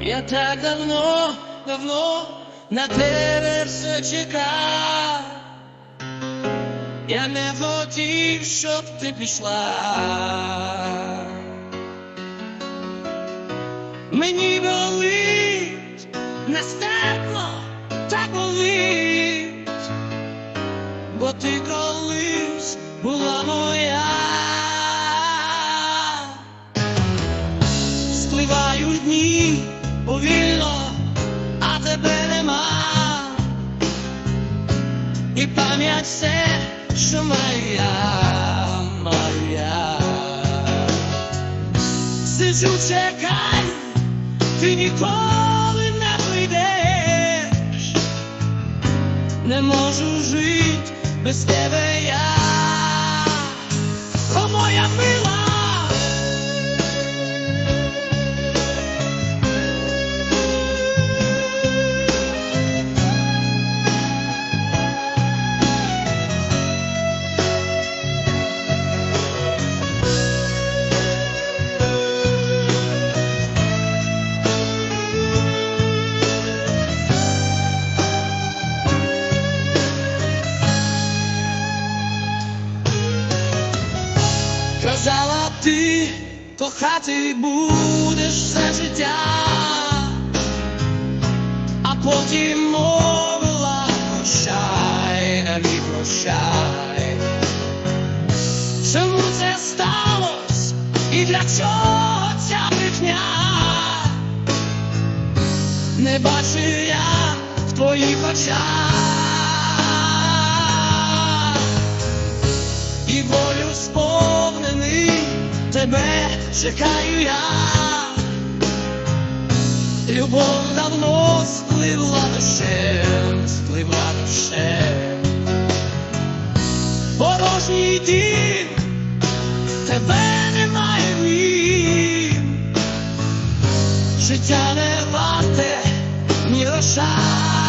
Я так давно, давно на тебе все чекав. Я не хотів, щоб ти пішла. Мені болить, нестерпно так болить, бо ти колись була моя. Спливають дні повільно, а тебе нема. І пам'ять все, що моя, моя. Сиджу, чекай, ти ніколи не прийдеш. Не можу жити без тебе я. О, моя мила. Казала ти, кохати будеш все життя, а потім мовила прощай, мій прощай. Чому це сталося і для чого ця брехня? Не бачу я в твоїх очах. І волю сповнений, тебе чекаю я. Любов давно спливла дощем, спливла дощем. Порожній дім, тебе немає в нім. Життя не варте ні гроша.